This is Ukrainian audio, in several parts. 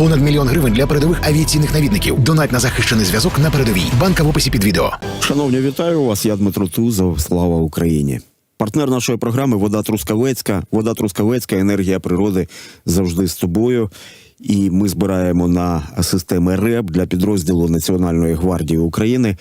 Понад мільйон гривень для передових авіаційних навідників. Донать на захищений зв'язок на передовій. Банка в описі під відео. Шановні, вітаю вас. Я Дмитро Тузов. Слава Україні. Партнер нашої програми Вода Трускавецька. Вода Трускавецька, енергія природи завжди з тобою. І ми збираємо на системи РЕБ для підрозділу Національної гвардії України.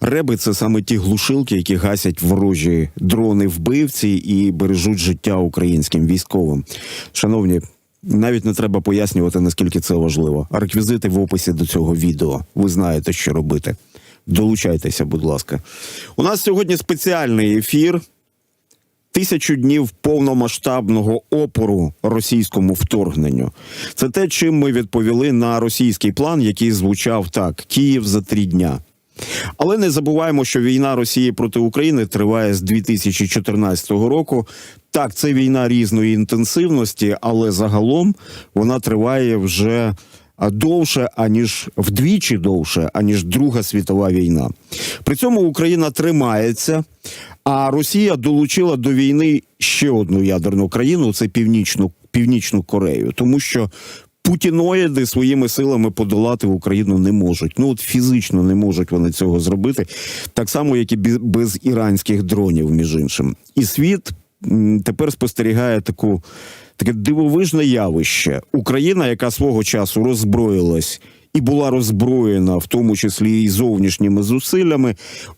Реби це саме ті глушилки, які гасять ворожі дрони вбивці і бережуть життя українським військовим. Шановні, навіть не треба пояснювати, наскільки це важливо. Реквізити в описі до цього відео. Ви знаєте, що робити. Долучайтеся, будь ласка. У нас сьогодні спеціальний ефір. Тисячу днів повномасштабного опору російському вторгненню. Це те, чим ми відповіли на російський план, який звучав так: Київ за три дня. Але не забуваємо, що війна Росії проти України триває з 2014 року. Так, це війна різної інтенсивності, але загалом вона триває вже довше, аніж вдвічі довше, аніж Друга світова війна. При цьому Україна тримається, а Росія долучила до війни ще одну ядерну країну це Північну, Північну Корею, тому що путіноїди своїми силами подолати Україну не можуть. Ну от фізично не можуть вони цього зробити, так само, як і без, іранських дронів, між іншим. І світ тепер спостерігає таку таке дивовижне явище. Україна, яка свого часу роззброїлась і була роззброєна, в тому числі і зовнішніми зусиллями,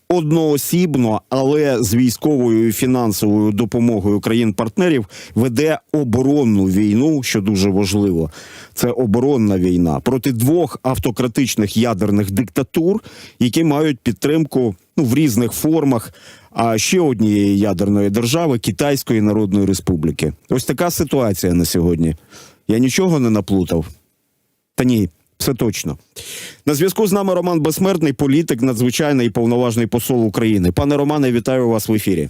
одноосібно, але з військовою і фінансовою допомогою країн-партнерів веде оборонну війну, що дуже важливо. Це оборонна війна проти двох автократичних ядерних диктатур, які мають підтримку ну в різних формах. А ще однієї ядерної держави Китайської Народної Республіки. Ось така ситуація на сьогодні. Я нічого не наплутав. Та ні, все точно. На зв'язку з нами Роман Безсмертний, політик, надзвичайний і повноважний посол України. Пане Романе, вітаю вас в ефірі.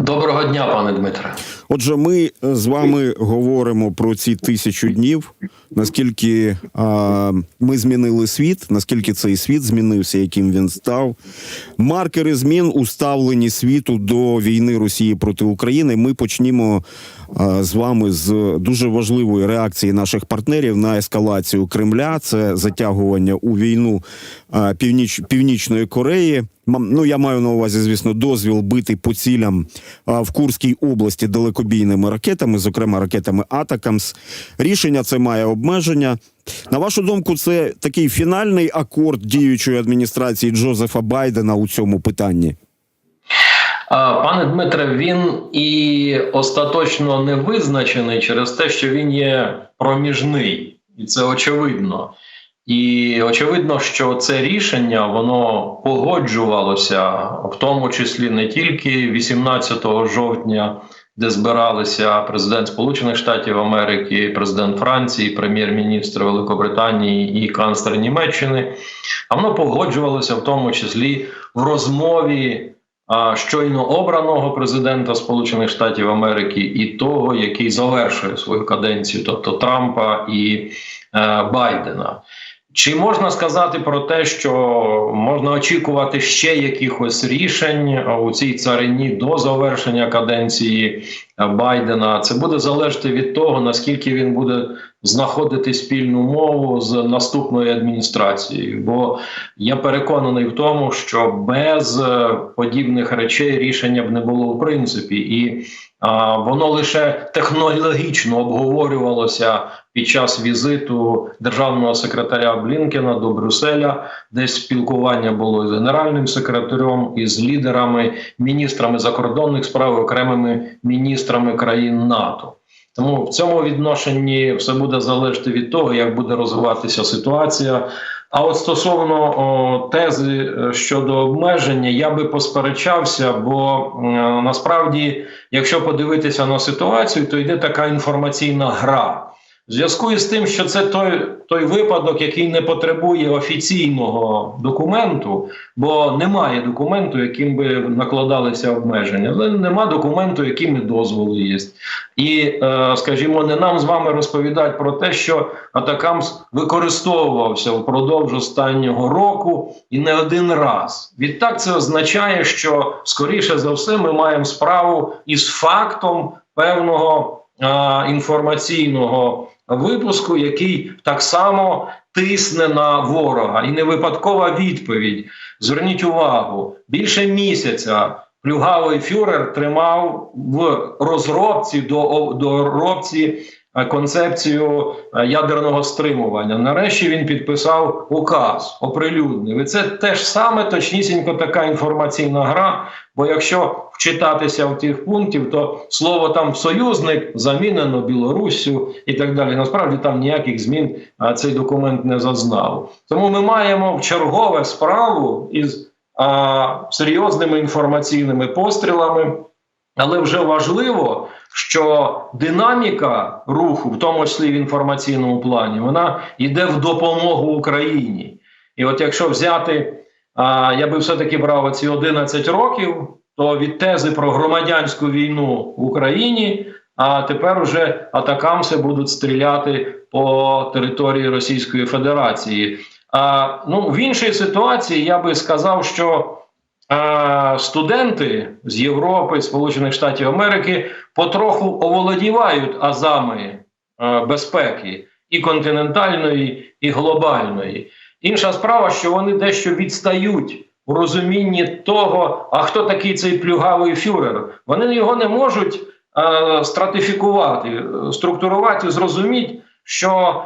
Доброго дня, пане Дмитре. Отже, ми е, з вами говоримо про ці тисячу днів. Наскільки а, ми змінили світ, наскільки цей світ змінився, яким він став. Маркери змін у ставленні світу до війни Росії проти України. Ми почнімо а, з вами з дуже важливої реакції наших партнерів на ескалацію Кремля. Це затягування у війну а, північ, Північної Кореї. Ну, я маю на увазі, звісно, дозвіл бити по цілям в Курській області далекобійними ракетами, зокрема ракетами Атакамс. Рішення це має обмеження. На вашу думку, це такий фінальний акорд діючої адміністрації Джозефа Байдена у цьому питанні. Пане Дмитре, він і остаточно не визначений через те, що він є проміжний, і це очевидно. І очевидно, що це рішення воно погоджувалося, в тому числі не тільки 18 жовтня, де збиралися президент Сполучених Штатів Америки, президент Франції, прем'єр-міністр Великобританії і канцлер Німеччини, а воно погоджувалося в тому числі в розмові щойно обраного президента Сполучених Штатів Америки і того, який завершує свою каденцію, тобто Трампа і е, Байдена. Чи можна сказати про те, що можна очікувати ще якихось рішень у цій царині до завершення каденції Байдена? Це буде залежати від того, наскільки він буде знаходити спільну мову з наступною адміністрацією. Бо я переконаний в тому, що без е, подібних речей рішення б не було в принципі, і а, воно лише технологічно обговорювалося під час візиту державного секретаря Блінкена до Брюсселя, де спілкування було з генеральним секретарем, і з лідерами, міністрами закордонних справ, окремими міністрами країн НАТО. Тому в цьому відношенні все буде залежати від того, як буде розвиватися ситуація. А от стосовно о, тези е, щодо обмеження, я би посперечався, бо о, насправді, якщо подивитися на ситуацію, то йде така інформаційна гра. В зв'язку із тим, що це той, той випадок, який не потребує офіційного документу, бо немає документу, яким би накладалися обмеження, але нема документу, якими дозволи є. І, е, скажімо, не нам з вами розповідають про те, що Атакамс використовувався впродовж останнього року і не один раз. Відтак це означає, що скоріше за все ми маємо справу із фактом певного е, інформаційного випуску, який так само тисне на ворога, і не випадкова відповідь. Зверніть увагу, більше місяця плюгавий фюрер тримав в розробці до доробці концепцію е, ядерного стримування. Нарешті він підписав указ, оприлюднив. І це теж саме точнісінько така інформаційна гра. Бо якщо вчитатися в тих пунктів, то слово там союзник замінено Білоруссю і так далі. Насправді там ніяких змін а, цей документ не зазнав. Тому ми маємо в чергове справу із а, серйозними інформаційними пострілами. Але вже важливо, що динаміка руху, в тому числі в інформаційному плані, вона йде в допомогу Україні. І от якщо взяти, а, я би все-таки брав ці 11 років, то від тези про громадянську війну в Україні, а тепер вже атакамси будуть стріляти по території Російської Федерації. А, ну, в іншій ситуації я би сказав, що студенти з Європи, Сполучених Штатів Америки потроху оволодівають азами безпеки і континентальної, і глобальної. Інша справа, що вони дещо відстають у розумінні того, а хто такий цей плюгавий фюрер. Вони його не можуть а, стратифікувати, е, структурувати, зрозуміти, що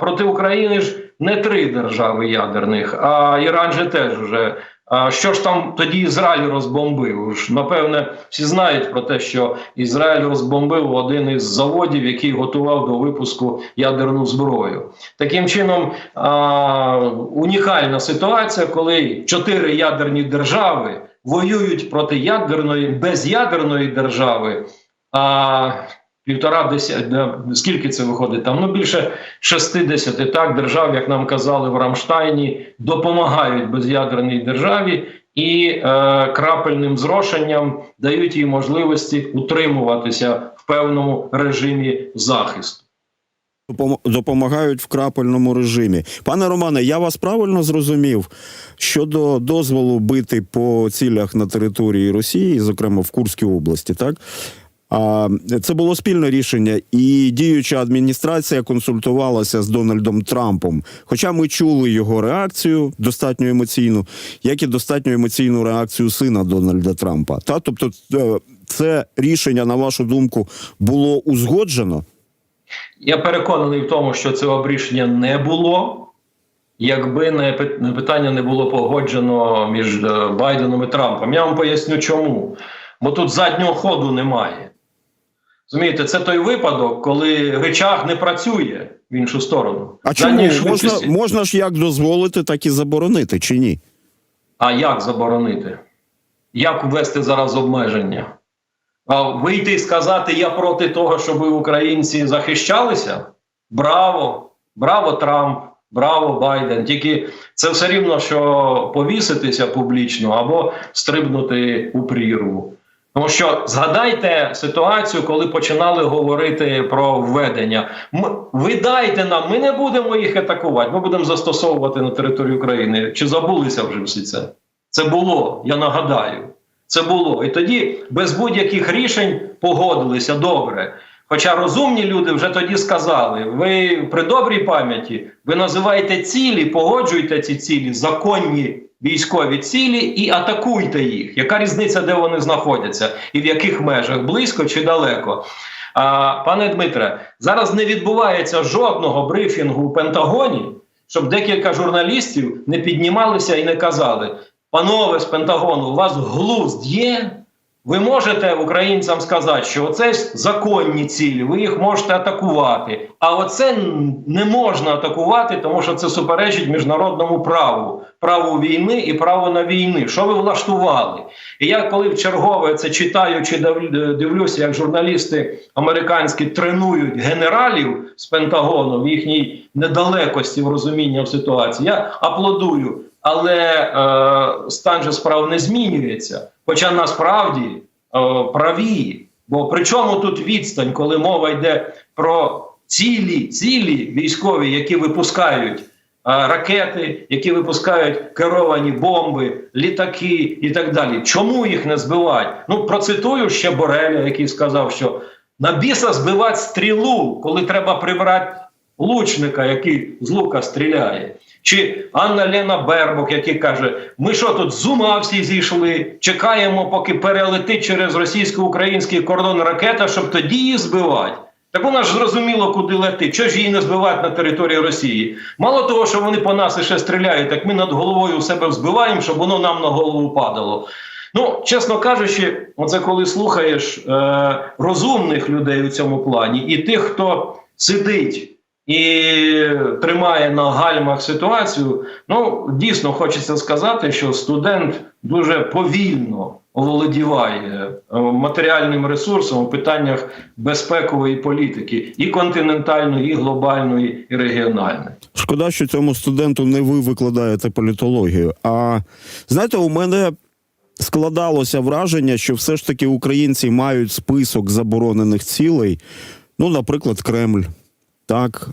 проти України ж не три держави ядерних, а Іран же теж вже. А що ж там тоді Ізраїль розбомбив? Ж, Напевне, всі знають про те, що Ізраїль розбомбив один із заводів, який готував до випуску ядерну зброю. Таким чином, а, унікальна ситуація, коли чотири ядерні держави воюють проти ядерної безядерної держави. А півтора десятка, скільки це виходить? Там ну більше 60 так держав, як нам казали в Рамштайні, допомагають без'ядерній державі і е, крапельним зрошенням дають їй можливості утримуватися в певному режимі захисту. Допомагають в крапельному режимі. Пане Романе, я вас правильно зрозумів щодо дозволу бити по цілях на території Росії, зокрема в Курській області, так? Це було спільне рішення, і діюча адміністрація консультувалася з Дональдом Трампом. Хоча ми чули його реакцію достатньо емоційну, як і достатньо емоційну реакцію сина Дональда Трампа. Та тобто, е, це рішення, на вашу думку, було узгоджено. Я переконаний в тому, що цього рішення не було, якби не питання не було погоджено між е, Байденом і Трампом. Я вам поясню, чому. Бо тут заднього ходу немає. Розумієте, це той випадок, коли речах не працює в іншу сторону. А чому можна, можна ж як дозволити, так і заборонити, чи ні? А як заборонити? Як ввести зараз обмеження? А вийти і сказати, я проти того, щоб українці захищалися? Браво! Браво, Трамп! Браво, Байден! Тільки це все рівно, що повіситися публічно або стрибнути у прірву. Тому що згадайте ситуацію, коли починали говорити про введення. Ми, ви дайте нам, ми не будемо їх атакувати, ми будемо застосовувати на території України. Чи забулися вже всі це? Це було, я нагадаю. Це було. І тоді без будь-яких рішень погодилися добре. Хоча розумні люди вже тоді сказали: ви при добрій пам'яті ви називаєте цілі, погоджуйте ці цілі, законні військові цілі і атакуйте їх. Яка різниця, де вони знаходяться, і в яких межах, близько чи далеко? А, пане Дмитре, зараз не відбувається жодного брифінгу у Пентагоні, щоб декілька журналістів не піднімалися і не казали: панове з Пентагону, у вас глузд є? Ви можете українцям сказати, що оце законні цілі, ви їх можете атакувати. А оце не можна атакувати, тому що це суперечить міжнародному праву, праву війни і праву на війни. Що ви влаштували? І я коли в чергове це читаю чи дивлюся, як журналісти американські тренують генералів з Пентагону в їхній недалекості в розумінні ситуації, я аплодую. Але е, стан же справ не змінюється. Хоча насправді е, праві. Бо при чому тут відстань, коли мова йде про цілі, цілі військові, які випускають е, ракети, які випускають керовані бомби, літаки і так далі. Чому їх не збивати? Ну процитую ще Бореля, який сказав, що На біса збивати стрілу, коли треба прибрати лучника, який з лука стріляє. Чи Анна Лена Бербок, який каже: ми що тут з ума всі зійшли, чекаємо, поки перелетить через російсько-український кордон ракета, щоб тоді її збивати. Так вона ж зрозуміло, куди летить. Чого ж її не збивати на території Росії? Мало того, що вони по нас іще стріляють, так ми над головою у себе збиваємо, щоб воно нам на голову падало. Ну, чесно кажучи, оце коли слухаєш е, розумних людей у цьому плані, і тих, хто сидить і тримає на гальмах ситуацію, ну дійсно хочеться сказати, що студент дуже повільно оволодіває е, матеріальним ресурсом у питаннях безпекової політики і континентальної, і глобальної, і регіональної. Шкода, що цьому студенту не ви викладаєте політологію. А знаєте, у мене складалося враження, що все ж таки українці мають список заборонених цілей. Ну, наприклад, Кремль. Так.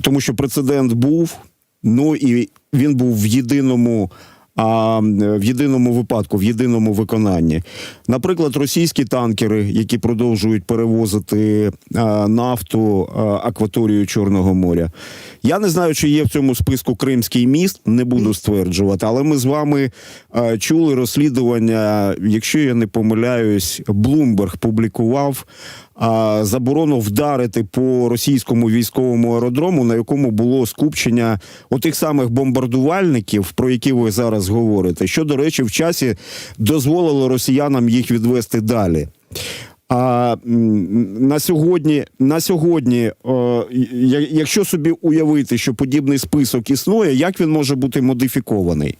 Тому що прецедент був, ну і він був в єдиному. А в єдиному випадку, в єдиному виконанні, наприклад, російські танкери, які продовжують перевозити нафту а, акваторію Чорного моря. Я не знаю, чи є в цьому списку Кримський міст, не буду стверджувати, але ми з вами чули розслідування. Якщо я не помиляюсь, Блумберг публікував а, заборону вдарити по російському військовому аеродрому, на якому було скупчення отих самих бомбардувальників, про які ви зараз говорите, що, до речі, в часі дозволило росіянам їх відвести далі. А на сьогодні, на сьогодні, якщо собі уявити, що подібний список існує, як він може бути модифікований?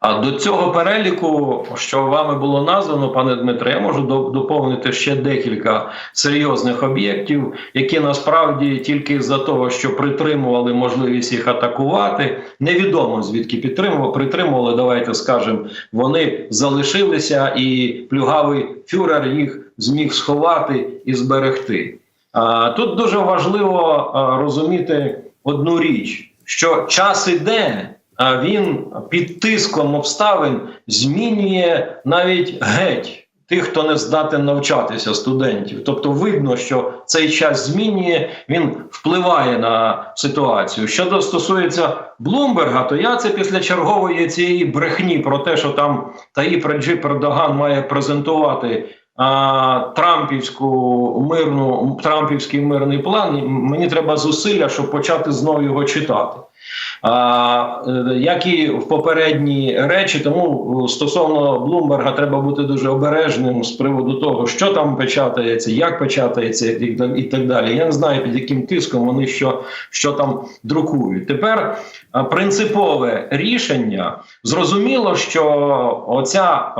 А до цього переліку, що вами було названо, пане Дмитре, я можу доповнити ще декілька серйозних об'єктів, які насправді тільки з-за того, що притримували можливість їх атакувати, невідомо звідки підтримували, притримували. Давайте скажемо, вони залишилися, і плюгавий фюрер їх зміг сховати і зберегти. А, тут дуже важливо розуміти одну річ, що час іде. А він під тиском обставин змінює навіть геть тих, хто не здатен навчатися студентів. Тобто, видно, що цей час змінює, він впливає на ситуацію. Що стосується Блумберга, то я це після чергової цієї брехні про те, що там Таїп Реджип Ердоган має презентувати. Трампівську мирну Трампівський мирний план. Мені треба зусилля, щоб почати знову його читати. Е, як і в попередні речі, тому е, стосовно Блумберга треба бути дуже обережним з приводу того, що там печатається, як печатається, і так- далі. Я не знаю, під яким тиском вони що, що там друкують. Тепер а, принципове рішення зрозуміло, що оця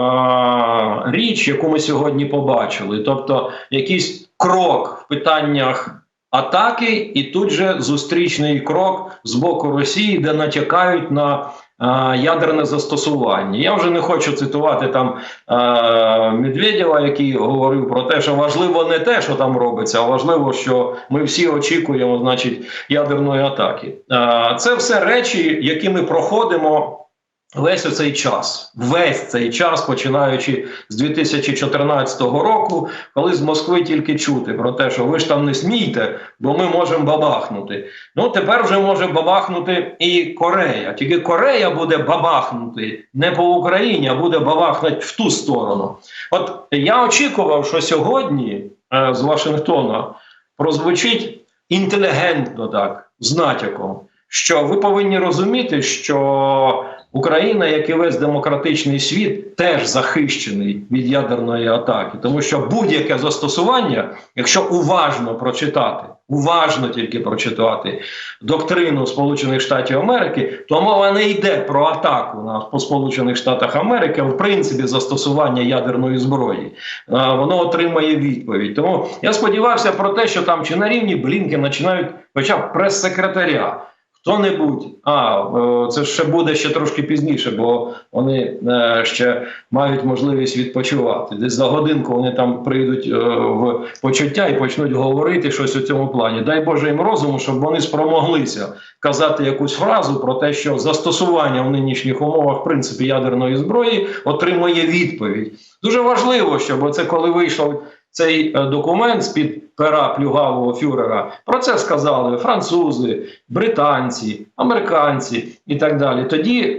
річ, яку ми сьогодні побачили, тобто якийсь крок в питаннях атаки, і тут же зустрічний крок з боку Росії, де натякають на е, ядерне застосування. Я вже не хочу цитувати там е, Медведєва, який говорив про те, що важливо не те, що там робиться, а важливо, що ми всі очікуємо, значить, ядерної атаки. Е, це все речі, які ми проходимо. Весь оцей час, весь цей час, починаючи з 2014 року, коли з Москви тільки чути про те, що ви ж там не смійте, бо ми можемо бабахнути. Ну тепер вже може бабахнути і Корея. Тільки Корея буде бабахнути не по Україні, а буде бабахнути в ту сторону. От я очікував, що сьогодні е, з Вашингтона прозвучить інтелігентно так, з натяком, що ви повинні розуміти, що Україна, як і весь демократичний світ, теж захищений від ядерної атаки, тому що будь-яке застосування, якщо уважно прочитати, уважно тільки прочитати доктрину Сполучених Штатів Америки, то мова не йде про атаку на по Сполучених Штатах Америки, в принципі застосування ядерної зброї. А, воно отримає відповідь. Тому я сподівався про те, що там чи на рівні Блінкена, чи навіть хоча б прес-секретаря. Хто-небудь, а е, це ще буде ще трошки пізніше, бо вони е, ще мають можливість відпочивати. Десь за годинку вони там прийдуть е, в почуття і почнуть говорити щось у цьому плані. Дай Боже їм розуму, щоб вони спромоглися казати якусь фразу про те, що застосування в нинішніх умовах в принципі ядерної зброї отримує відповідь. Дуже важливо, щоб це коли вийшов цей е, документ з під пера плюгавого фюрера. Про це сказали французи, британці, американці і так далі. Тоді е,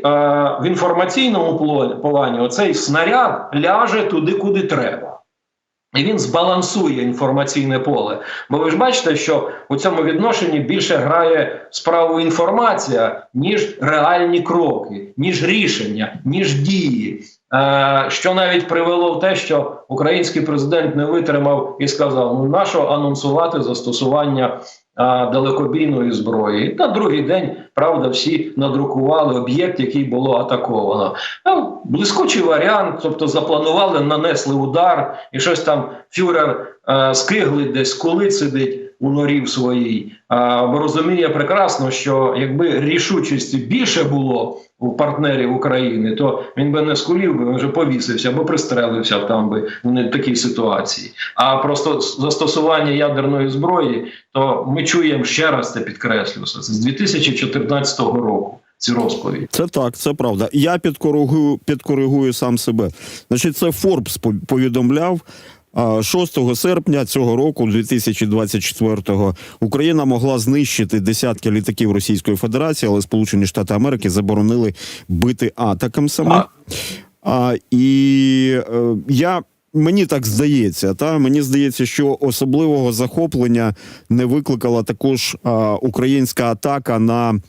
в інформаційному плані оцей снаряд ляже туди, куди треба. І він збалансує інформаційне поле. Бо ви ж бачите, що у цьому відношенні більше грає справу інформація, ніж реальні кроки, ніж рішення, ніж дії. Е, що навіть привело в те, що український президент не витримав і сказав: ну нащо анонсувати застосування а, далекобійної зброї. На другий день, правда, всі надрукували об'єкт, який було атаковано. Там блискучий варіант, тобто запланували, нанесли удар, і щось там фюрер е, скиглить десь, кулить сидить у норі в своїй. А, бо розуміє прекрасно, що якби рішучості більше було у партнерів України, то він би не скулів, би він вже повісився або пристрелився там би в такій ситуації. А просто застосування ядерної зброї, то ми чуємо ще раз це підкреслю. Це з 2014 року. Ці розповіді. Це так, це правда. Я підкоригую, підкоригую сам себе. Значить, це Форбс по- повідомляв. А, 6 серпня цього року, 2024-го, Україна могла знищити десятки літаків Російської Федерації, але Сполучені Штати Америки заборонили бити атакамсами. А. А, і е, я. Мені так здається, та мені здається, що особливого захоплення не викликала також а, українська атака на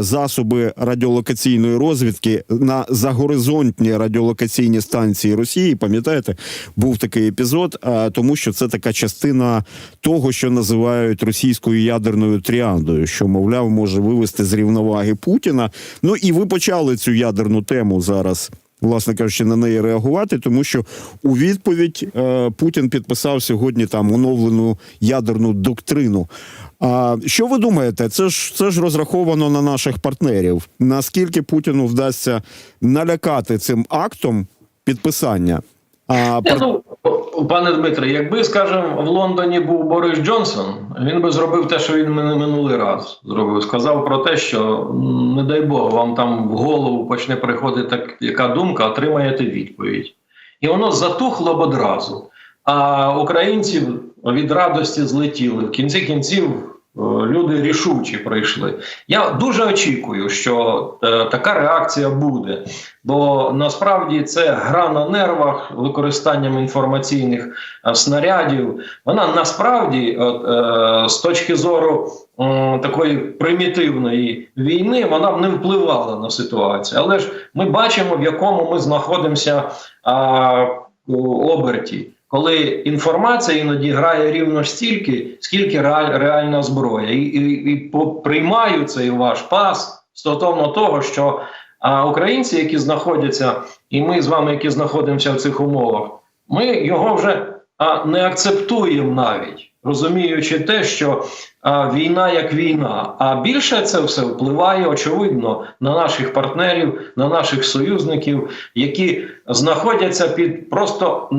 засоби радіолокаційної розвідки на загоризонтні радіолокаційні станції Росії. Пам'ятаєте, був такий епізод, а, тому що це така частина того, що називають російською ядерною тріандою, що мовляв може вивести з рівноваги Путіна. Ну і ви почали цю ядерну тему зараз. Власне кажучи, на неї реагувати, тому що у відповідь е, Путін підписав сьогодні там оновлену ядерну доктрину. А що ви думаєте? Це ж це ж розраховано на наших партнерів. Наскільки Путіну вдасться налякати цим актом підписання? А пар... ну, пане Дмитре, якби, скажімо, в Лондоні був Борис Джонсон, він би зробив те, що він минулий раз зробив. Сказав про те, що не дай Бог, вам там в голову почне приходити так, яка думка, отримаєте відповідь. І воно затухло б одразу. А українці від радості злетіли. В кінці кінців е, люди рішучі прийшли. Я дуже очікую, що е, така реакція буде. Бо насправді це гра на нервах використанням інформаційних е, снарядів. Вона насправді, е, з точки зору е, такої примітивної війни, вона б не впливала на ситуацію. Але ж ми бачимо, в якому ми знаходимося у оберті. Коли інформація іноді грає рівно стільки, скільки реаль, реальна зброя, і, і, і по- приймаю цей ваш пас стосовно того, що а українці, які знаходяться, і ми з вами, які знаходимося в цих умовах, ми його вже а, не акцептуємо навіть, розуміючи те, що а, війна як війна. А більше це все впливає очевидно на наших партнерів, на наших союзників, які знаходяться під просто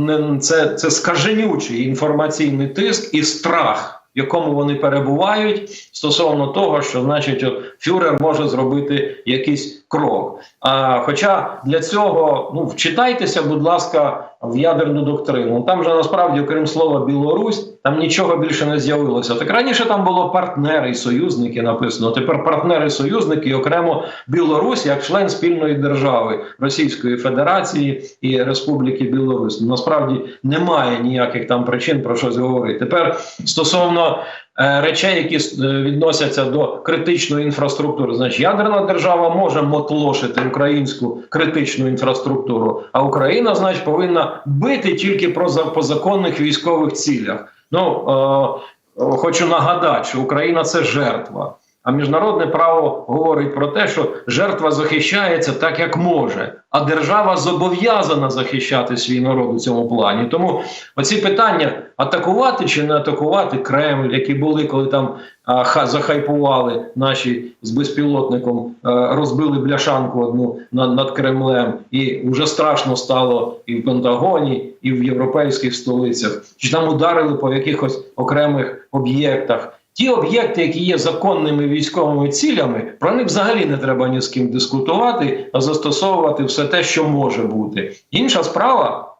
це, це скаженючий інформаційний тиск і страх. В якому вони перебувають стосовно того, що значить от, фюрер може зробити якийсь крок. А хоча для цього ну вчитайтеся, будь ласка, в ядерну доктрину. Там же насправді, окрім слова Білорусь, там нічого більше не з'явилося. Так раніше там було партнери і союзники написано. Тепер партнери і союзники і окремо Білорусь як член спільної держави Російської Федерації і Республіки Білорусь. Насправді немає ніяких там причин про щось говорити. Тепер стосовно е, речей, які е, відносяться до критичної інфраструктури. Значить, ядерна держава може мотлошити українську критичну інфраструктуру, а Україна, значить, повинна бити тільки про по законних військових цілях. Ну е, хочу нагадати, що Україна це жертва. А міжнародне право говорить про те, що жертва захищається так, як може, а держава зобов'язана захищати свій народ у цьому плані. Тому оці питання атакувати чи не атакувати Кремль, які були, коли там а, ха, захайпували наші з безпілотником, а, розбили бляшанку одну над, над Кремлем, і вже страшно стало і в Пентагоні, і в європейських столицях. Чи там ударили по якихось окремих об'єктах. Ті об'єкти, які є законними військовими цілями, про них взагалі не треба ні з ким дискутувати, а застосовувати все те, що може бути. Інша справа,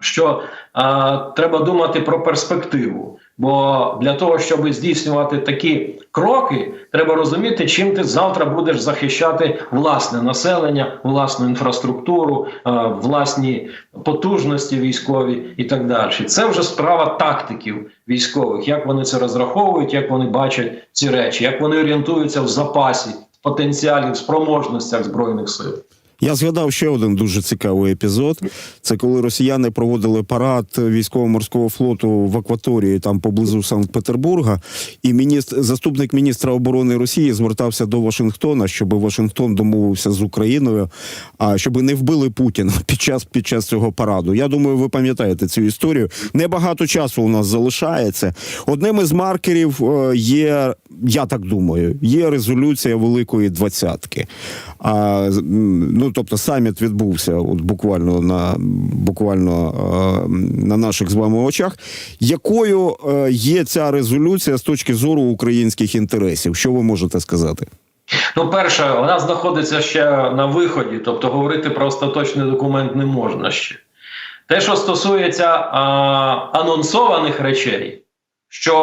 що а, треба думати про перспективу. Бо для того, щоб здійснювати такі кроки, треба розуміти, чим ти завтра будеш захищати власне населення, власну інфраструктуру, власні потужності військові і так далі. Це вже справа тактиків військових, як вони це розраховують, як вони бачать ці речі, як вони орієнтуються в запасі, потенціалі, в спроможностях збройних сил. Я згадав ще один дуже цікавий епізод. Це коли росіяни проводили парад військово-морського флоту в акваторії там поблизу Санкт-Петербурга, і міністр, заступник міністра оборони Росії звертався до Вашингтона, щоб Вашингтон домовився з Україною, а щоб не вбили Путіна під час під час цього параду. Я думаю, ви пам'ятаєте цю історію. Небагато часу у нас залишається. Одним із маркерів е, є, я так думаю, є резолюція Великої Двадцятки. А, м, ну, тобто саміт відбувся от буквально на буквально е, на наших з вами очах. Якою е, є ця резолюція з точки зору українських інтересів? Що ви можете сказати? Ну, перше, вона знаходиться ще на виході, тобто говорити про остаточний документ не можна ще. Те, що стосується а, анонсованих речей, що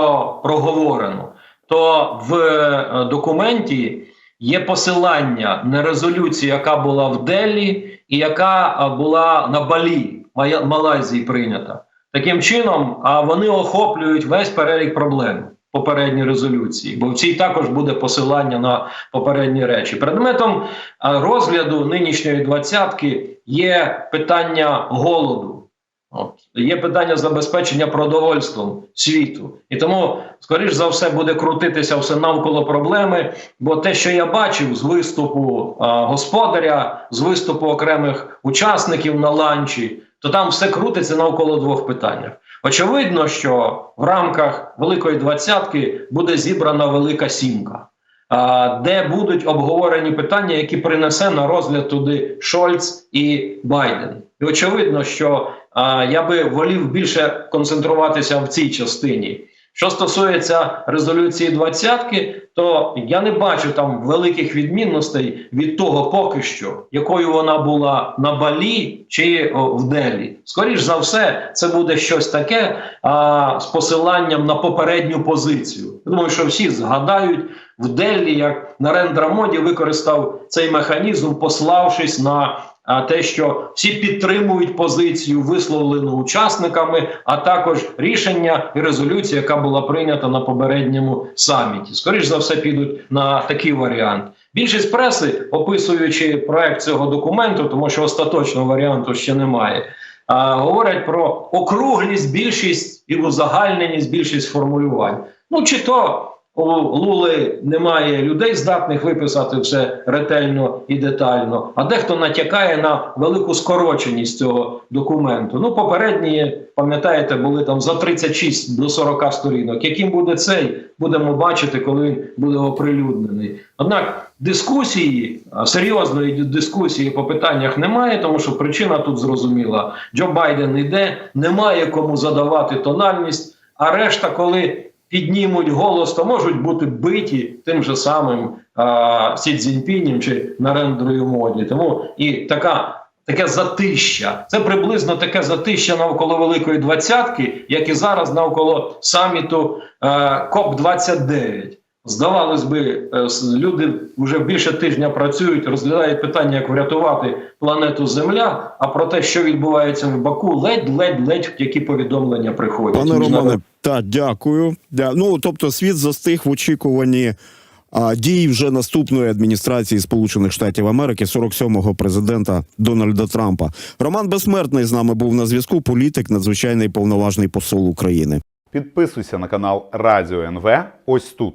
проговорено, то в е, документі є посилання на резолюцію, яка була в Делі, і яка була на Балі, Малайзії прийнята. Таким чином, а вони охоплюють весь перелік проблем попередньої резолюції, бо в цій також буде посилання на попередні речі. Предметом розгляду нинішньої двадцятки є питання голоду. От. Є питання забезпечення продовольством світу. І тому, скоріш за все, буде крутитися все навколо проблеми. Бо те, що я бачив з виступу а, господаря, з виступу окремих учасників на ланчі, то там все крутиться навколо двох питань. Очевидно, що в рамках Великої двадцятки буде зібрана велика сімка, а, де будуть обговорені питання, які принесе на розгляд туди Шольц і Байден. І очевидно, що я би волів більше концентруватися в цій частині. Що стосується резолюції двадцятки, то я не бачу там великих відмінностей від того, поки що, якою вона була на Балі чи в Делі. Скоріш за все, це буде щось таке а, з посиланням на попередню позицію. Я думаю, що всі згадають в Делі, як Нарендра Моді використав цей механізм, пославшись на те, що всі підтримують позицію, висловлену учасниками, а також рішення і резолюція, яка була прийнята на попередньому саміті. Скоріш за все, підуть на такий варіант. Більшість преси, описуючи проект цього документу, тому що остаточного варіанту ще немає. А, говорять про округлість, більшість і узагальненість, більшість формулювань. Ну чи то у Лули немає людей, здатних виписати все ретельно і детально, а дехто натякає на велику скороченість цього документу. Ну, попередні, пам'ятаєте, були там за 36 до 40 сторінок. Яким буде цей, будемо бачити, коли він буде оприлюднений. Однак дискусії, серйозної дискусії по питаннях немає, тому що причина тут зрозуміла. Джо Байден йде, немає кому задавати тональність, а решта, коли піднімуть голос, то можуть бути биті тим же самим а, Сі Цзіньпінім чи Нарендрою Моді. Тому і така. Таке затища. Це приблизно таке затища навколо Великої двадцятки, як і зараз навколо саміту е, КОП 29 Здавалось би, е, с- люди вже більше тижня працюють, розглядають питання, як врятувати планету Земля. А про те, що відбувається в Баку, ледь-ледь-ледь які повідомлення приходять. Пане Романе, так, дякую. Ну тобто, світ застиг в очікуванні. А дій вже наступної адміністрації Сполучених Штатів Америки 47-го президента Дональда Трампа. Роман Безсмертний з нами був на зв'язку. Політик, надзвичайний повноважний посол України. Підписуйся на канал Радіо НВ ось тут.